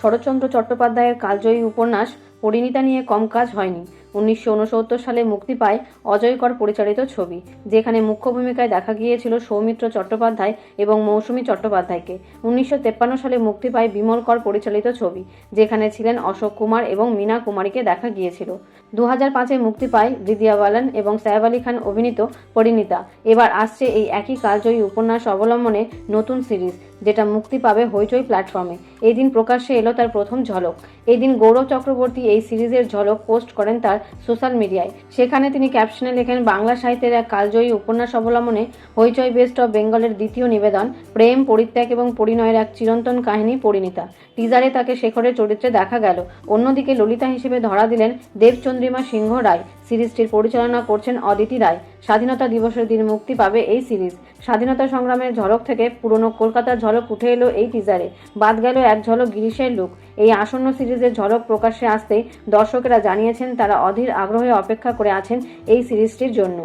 শরৎচন্দ্র চট্টোপাধ্যায়ের কালজয়ী উপন্যাস পরিণীতা নিয়ে কম কাজ হয়নি। উনিশশো উনসত্তর সালে মুক্তি পায় অজয়কর পরিচালিত ছবি, যেখানে মুখ্য ভূমিকায় দেখা গিয়েছিল সৌমিত্র চট্টোপাধ্যায় এবং মৌসুমী চট্টোপাধ্যায়কে। উনিশশো সালে মুক্তি পায় বিমল কর পরিচালিত ছবি, যেখানে ছিলেন অশোক কুমার এবং মীনা কুমারীকে দেখা গিয়েছিল। দু হাজার পাঁচে মুক্তি পায় বিদ্যা বালান এবং সাহেব আলী খান অভিনীত পরিণীতা। এবার আসছে এই একই কালজয়ী উপন্যাস অবলম্বনে নতুন সিরিজ, যেটা মুক্তি পাবে হইচই প্ল্যাটফর্মে। এই দিন প্রকাশ্যে এলো তার প্রথম ঝলক। এই দিন গৌরব চক্রবর্তী এই সিরিজের ঝলক পোস্ট করেন তার সোশ্যাল মিডিয়ায়। সেখানে তিনি ক্যাপশনে লেখেন, বাংলা সাহিত্যের এক কালজয়ী উপন্যাস অবলম্বনে হইচই বেস্ট অফ বেঙ্গলের দ্বিতীয় নিবেদন, প্রেম, পরিত্যাগ এবং পরিণয়ের এক চিরন্তন কাহিনী পরিণীতা। টিজারে তাকে শেখরের চরিত্রে দেখা গেল। অন্যদিকে ললিতা হিসেবে ধরা দিলেন দেবচন্দ্রিমা সিংহ রায়। সিরিজটির পরিচালনা করছেন অদিতি রায়। স্বাধীনতা দিবসের দিন মুক্তি পাবে এই সিরিজ। স্বাধীনতা সংগ্রামের ঝলক থেকে পুরনো কলকাতার ঝলক উঠে এলো এই টিজারে বাদ গেল এক ঝলক গিরিশের লুক এই আসন্ন সিরিজের ঝলক প্রকাশ্যে আসতেই দর্শকেরা জানিয়েছেন তারা অধীর আগ্রহে অপেক্ষা করে আছেন এই সিরিজটির জন্য।